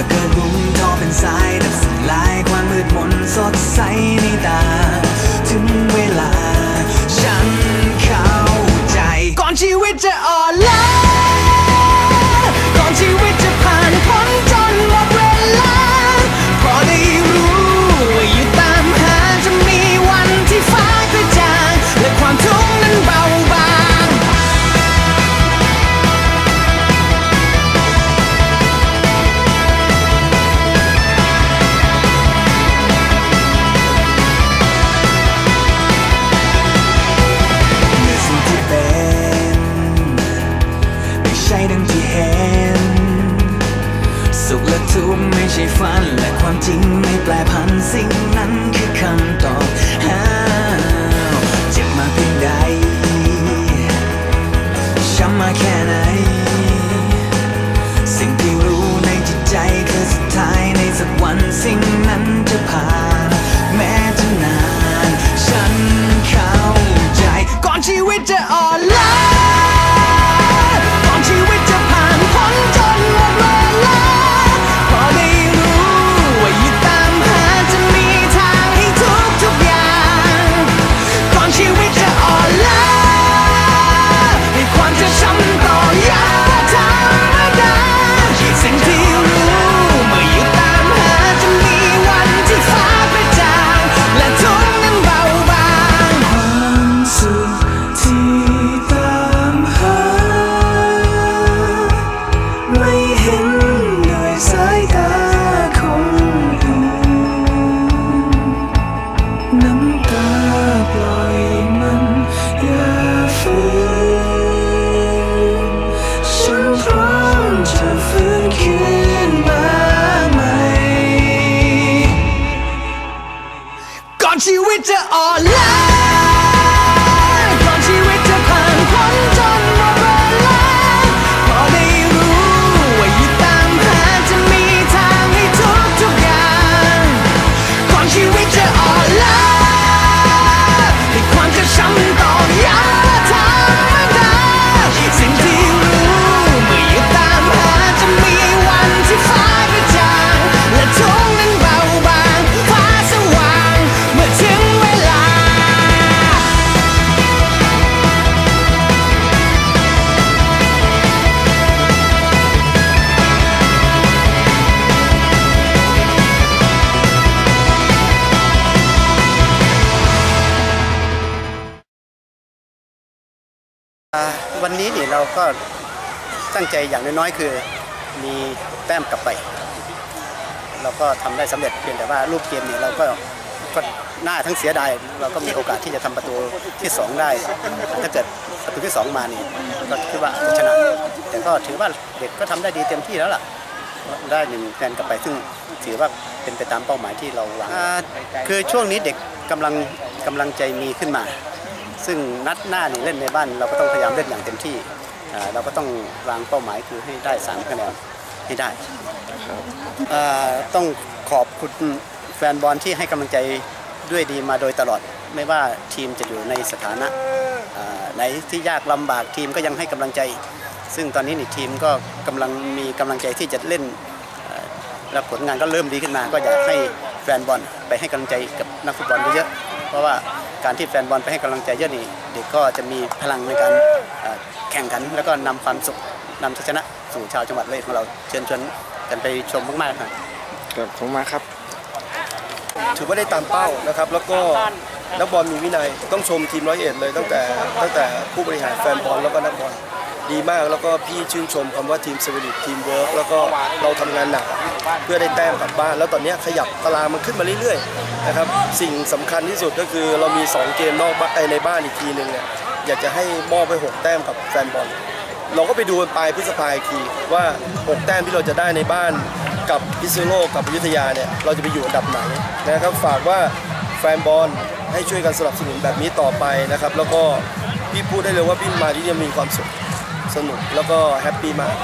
อเกิดบุ้มทอเป็นสายดับสลายความมืดมนสดใสในตา ถึงเวลา ฉันเข้าใจ ก่อนชีวิตจะอ่อนล้า ทุ ก่อนชี วันนี้นี่เราก็ตั้งใจอย่างน้อยๆ คือมีแต้มกลับไป เราก็ทำได้สำเร็จเพียงแต่ว่ารูปเกมเนี่ยเราก็ก็หน้าทั้งเสียดายเราก็มีโอกาสที่จะทำประตูที่ 2 ได้ ถ้าเกิดประตูที่ 2 มานี่ก็คิดว่าชนะแต่ก็ถือว่าเด็กก็ทำได้ดีเต็มที่แล้วล่ะ ได้หนึ่งแนนกลับไปซึ่งถือว่าเป็นไปตามเป้าหมายที่เราวางคือช่วงนี้เด็กกำลังกำลังใจมีขึ้นมา ซึ่งนัดหน้านี่เล่นในบ้าน เราก็ต้องพยายามเล่นอย่างเต็มที่ เราก็ต้องวางเป้าหมายคือให้ได้3คะแนนให้ได้ต้องขอบคุณแฟนบอลที่ให้กำลังใจด้วยดีมาโดยตลอด ไม่ว่าทีมจะอยู่ในสถานะไหนที่ยากลำบากทีมก็ยังให้กำลังใจ ซึ่งตอนนี้นี่ทีมก็กำลังมีกำลังใจที่จะเล่นและผลงานก็เริ่มดีขึ้นมา ก็อยากให้แฟนบอลไปให้กำลังใจกับนักฟุตบอลเยอะๆเพราะว่า การที่แฟนบอลไปให้กำลังใจเยอะนี่เด็กก็จะมีพลังในการเอ่อแข่งขัน แล้วก็นำความสุขนำชัยชนะสู่ชาวจังหวัดเลยของเราเชิญชวนกันไปชมมากๆครับครับขอบคุณมากครับ ถือว่าได้ตามเป้านะครับ แล้วก็นักบอลมีวินัยต้องชมทีมร้อยเอ็ดเลยตั้งแต่ตั้งแต่ผู้บริหารแฟนบอลแล้วก็นักบอล ดีมากแล้วก็พี่ชื่นชมคำว่าทีมสวิริตทีมเวิร์กแล้วก็เราทำงานหนักเพื่อได้แต้มกลับบ้าน แล้วตอนนี้ขยับตารางมันขึ้นมาเรื่อยๆนะครับสิ่งสำคัญที่สุดก็คือเรามี 2 เกมนอกบ้านในบ้านอีกทีหนึ่งเนี่ยอยากจะให้มอบไป 6 แต้มกับแฟนบอลเราก็ไปดูกันปลายพฤษภาอีกทีว่า 6 แต้มที่เราจะได้ในบ้านกับพิษณุโลกับอยุธยาเนี่ยเราจะไปอยู่อันดับไหนนะครับฝากว่าแฟนบอลให้ช่วยกันสนับสนุนแบบนี้ต่อไปนะครับ แล้วก็พี่พูดได้เลยว่าพี่มาที่นี่มีความสุข สนุกแล้วก็แฮปปี้มาก